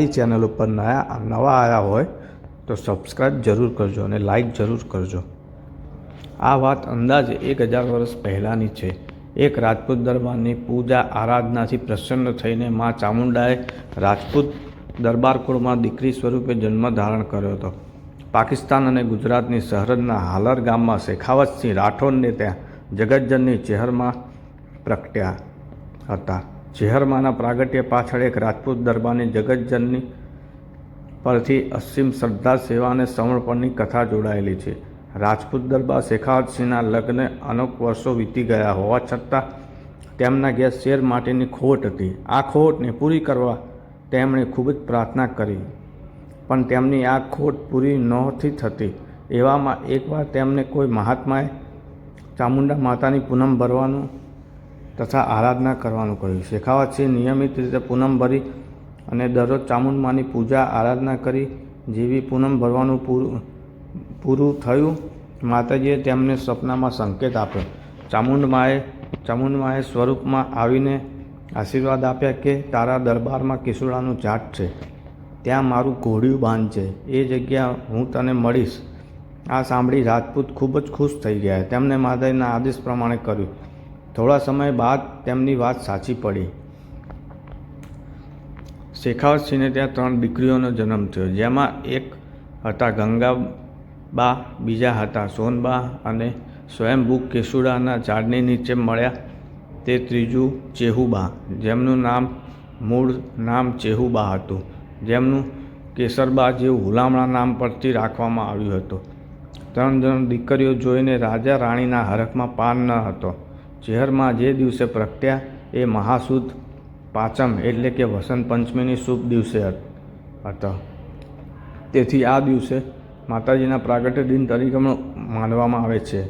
મારી ચેનલ ઉપર નયા નવા આવ્યા હોય તો સબસ્ક્રાઈબ જરૂર કરજો અને લાઈક જરૂર કરજો. આ વાત અંદાજે એક હજાર વર્ષ પહેલાંની છે. એક રાજપૂત દરબારની પૂજા આરાધનાથી પ્રસન્ન થઈને મા ચામુંડાએ રાજપૂત દરબારકુળમાં દીકરી સ્વરૂપે જન્મ ધારણ કર્યો હતો. પાકિસ્તાન અને ગુજરાતની સરહદના હાલર ગામમાં શેખાવતસિંહ રાઠોડને ત્યાં જગતજનની ચહેરમાં પ્રગટ્યા હતા. ચેહરમાના પ્રાગટ્ય પાછળ એક રાજપૂત દરબારની જગતજનની પરથી અસીમ શ્રદ્ધા, સેવા અને સમર્પણની કથા જોડાયેલી છે. રાજપૂત દરબાર શેખાવતસિંહના લગ્ન અનેક વર્ષો વીતી ગયા હોવા છતાં તેમના ઘેર શેર માટેની ખોટ હતી. આ ખોટને પૂરી કરવા તેમણે ખૂબ જ પ્રાર્થના કરી. પણ તેમની આ ખોટ પૂરી નહોતી થતી. એવામાં એકવાર તેમને કોઈ મહાત્માએ ચામુંડા માતાની પૂનમ ભરવાનું તથા આરાધના કરવાનું કહ્યું શેખાવતસિંહ નિયમિત રીતે પૂનમ ભરી અને દરરોજ ચામુંડમાની પૂજા, આરાધના કરી જેવી પૂનમ ભરવાનું પૂરું પૂરું થયું. માતાજીએ તેમને સપનામાં સંકેત આપ્યો. ચામુંડમાએ ચામુંડમાએ સ્વરૂપમાં આવીને આશીર્વાદ આપ્યા કે તારા દરબારમાં કિશોરાનું જાટ છે. ત્યાં મારું ઘોડિયું બાંધ છે. એ જગ્યા હું તને મળીશ. આ સાંભળી રાજપૂત ખૂબ જ ખુશ થઈ ગયા. તેમણે માતાજીના આદેશ પ્રમાણે કર્યું. થોડા સમય બાદ તેમની વાત સાચી પડી. શેખાવતસિંહને ત્યાં ત્રણ દીકરીઓનો જન્મ થયો, જેમાં એક હતા ગંગાબા, બીજા હતા સોનબા અને સ્વયંભૂ કેસુડાના ઝાડની નીચે મળ્યા તે ત્રીજું ચેહુબા, જેમનું નામ, મૂળ નામ ચેહુબા હતું, જેમનું કેસરબા જેવું હુલામણા નામ પરથી રાખવામાં આવ્યું હતું. ત્રણ જણ દીકરીઓ જોઈને રાજા રાણીના હરખમાં પાન ન હતો. ચેહરમાં જે દિવસે પ્રગટ્યા એ મહાસુદ પાંચમ એટલે કે વસંત પંચમીની શુભ દિવસે હતા તેથી આ દિવસે માતાજીના પ્રાગટ્ય દિન તરીકે પણ માનવામાં આવે છે.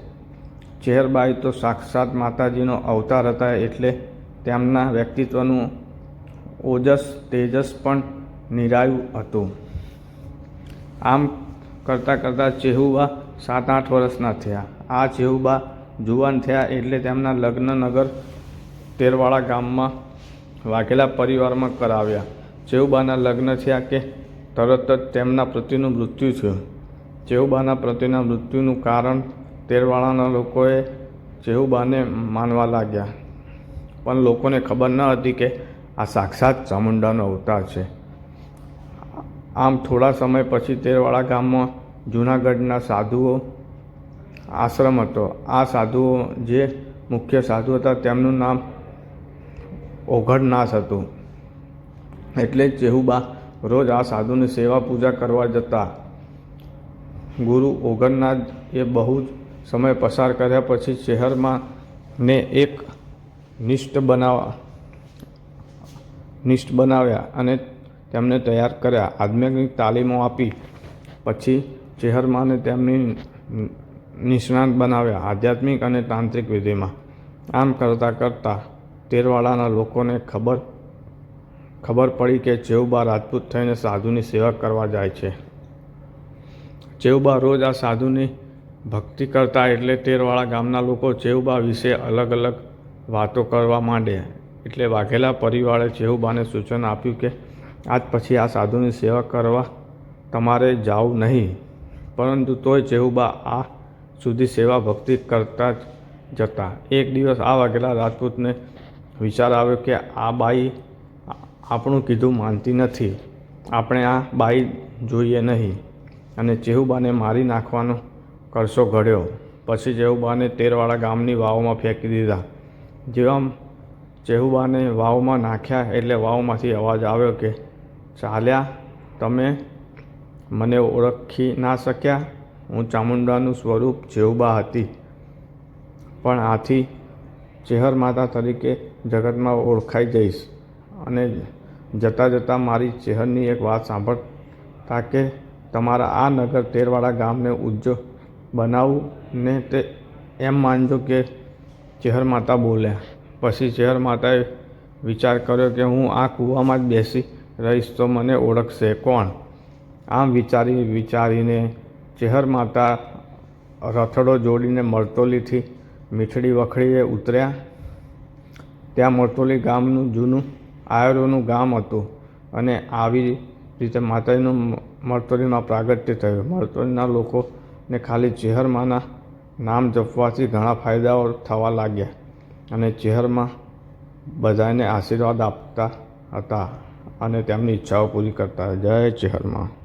ચેહરબાઈ તો સાક્ષાત માતાજીનો અવતાર હતા એટલે તેમના વ્યક્તિત્વનું ઓજસ તેજસ પણ નિરાયું હતું. આમ કરતાં કરતાં ચેહુબા સાત આઠ વર્ષના થયા. આ ચેહુબા જુવાન થયા એટલે તેમના લગ્ન નગર તેરવાળા ગામમાં વાઘેલા પરિવારમાં કરાવ્યા. ચેહુબાના લગ્ન થયા કે તરત જ તેમના પતિનું મૃત્યુ થયું. ચેહુબાના પતિના મૃત્યુનું કારણ તેરવાળાના લોકોએ ચેહુબાને માનવા લાગ્યા. પણ લોકોને ખબર ન હતી કે આ સાક્ષાત ચામુંડાનો અવતાર છે. આમ થોડા સમય પછી તેરવાળા ગામમાં જૂનાગઢના સાધુઓ આશ્રમ હતો. આ સાધુઓ જે મુખ્ય સાધુ હતા તેમનું નામ ઓઘડનાથ હતું. એટલે ચેહુબા રોજ આ સાધુની સેવા પૂજા કરવા જતા. ગુરુ ઓઘડનાથ એ બહુ જ સમય પસાર કર્યા પછી શહેરમાં ને એક નિષ્ઠ બનાવવા નિષ્ઠ બનાવ્યા અને તેમને તૈયાર કર્યા. આધ્યાત્મિક તાલીમો આપી. પછી ચેહરમાને તેમની નિષ્ણાંત બનાવ્યા આધ્યાત્મિક અને તાંત્રિક વિધિમાં. આમ કરતાં કરતાં તેરવાડાના લોકોને ખબર ખબર પડી કે ચેહુબા રાજપૂત થઈને સાધુની સેવા કરવા જાય છે. ચેહુબા રોજ આ સાધુની ભક્તિ કરતા એટલે તેરવાળા ગામના લોકો ચેહુબા વિશે અલગ અલગ વાતો કરવા માંડે. એટલે વાઘેલા પરિવારે ચેહુબાને સૂચન આપ્યું કે આજ પછી આ સાધુની સેવા કરવા તમારે જાવું નહીં. પરંતુ તોય ચેહુબા આ સુધી સેવા ભક્તિ કરતા જ જતા. એક દિવસ આ વાઘેલા રાજપૂતને વિચાર આવ્યો કે આ બાઈ આપણું કીધું માનતી નથી. આપણે આ બાઈ જોઈએ નહીં અને ચેહુબાને મારી નાખવાનો કરશો ઘડ્યો. પછી ચેહુબાને તેરવાળા ગામની વાવમાં ફેંકી દીધા. જેવા ચેહુબાને વાવમાં નાખ્યા એટલે વાવમાંથી અવાજ આવ્યો કે, ચાલ્યા, તમે મને ઓળખી ના શક્યા? હું ચામુંડાનું સ્વરૂપ જેવબા હતી. પણ આથી ચેહર માતા તરીકે જગતમાં ઓળખાઈ જઈશ અને જતાં જતાં મારી ચેહરની એક વાત સાંભળતા કે તમારા આ નગર તેરવાળા ગામને ઉજ્જો બનાવવું ને તે એમ માનજો કે ચેહર માતા બોલ્યા. પછી ચેહર માતાએ વિચાર કર્યો કે હું આ કૂવામાં જ બેસી રહીશ તો મને ઓળખશે કોણ? આમ વિચારી વિચારીને ચેહર માતા રથડો જોડીને મરતોલીથી મીઠડી વખડીએ ઉતર્યા. ત્યાં મરતોલી ગામનું જૂનું આયરોનું ગામ હતું અને આવી રીતે માતાજીનું મરતોલીમાં પ્રાગટ્ય થયું. મળતોલીના લોકોને ખાલી ચેહરમાના નામ જપવાથી ઘણા ફાયદાઓ થવા લાગ્યા અને ચેહરમાં બધાને આશીર્વાદ આપતા હતા અને તેમની ઈચ્છાઓ પૂરી કરતા જય ચેહરમાં.